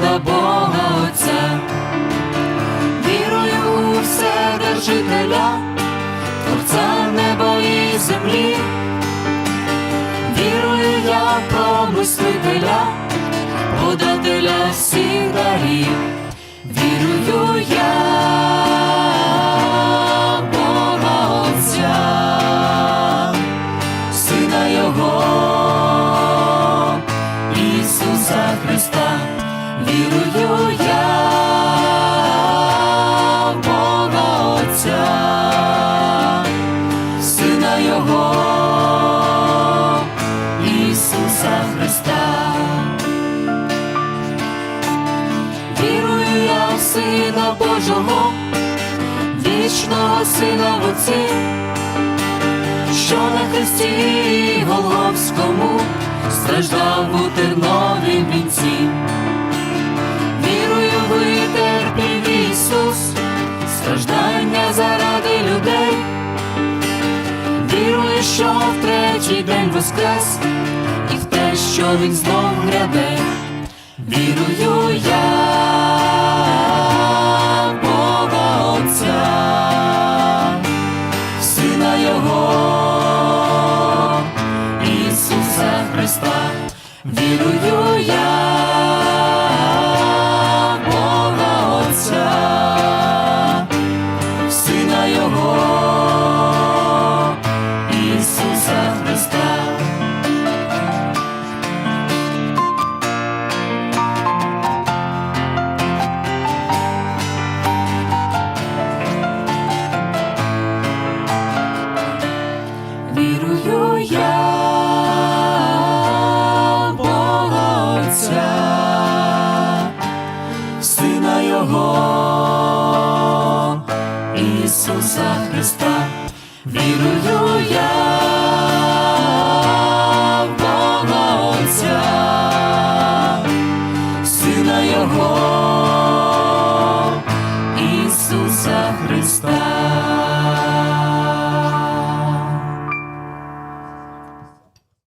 до Бога Отця, вірую у Вседержителя, Творця неба і землі, вірую я про мислителя, подателя всіх дарів, вірую я Бога Отця, сина Його. Ісуса Христа вірую я в Бога Отця, Сина Його, Ісуса Христа. Вірую я в Сина Божого, вічного Сина в Отці, що на Христі Голгофському страждав у терновім що в третій день воскрес, і в те, що він знов гряде. Вірую я Отця, Сина Його, Ісуса Христа, вірую я Бога Отця, Сина Його, Ісуса Христа, вірую я в Бога Отця, Сина Його, Ісуса Христа.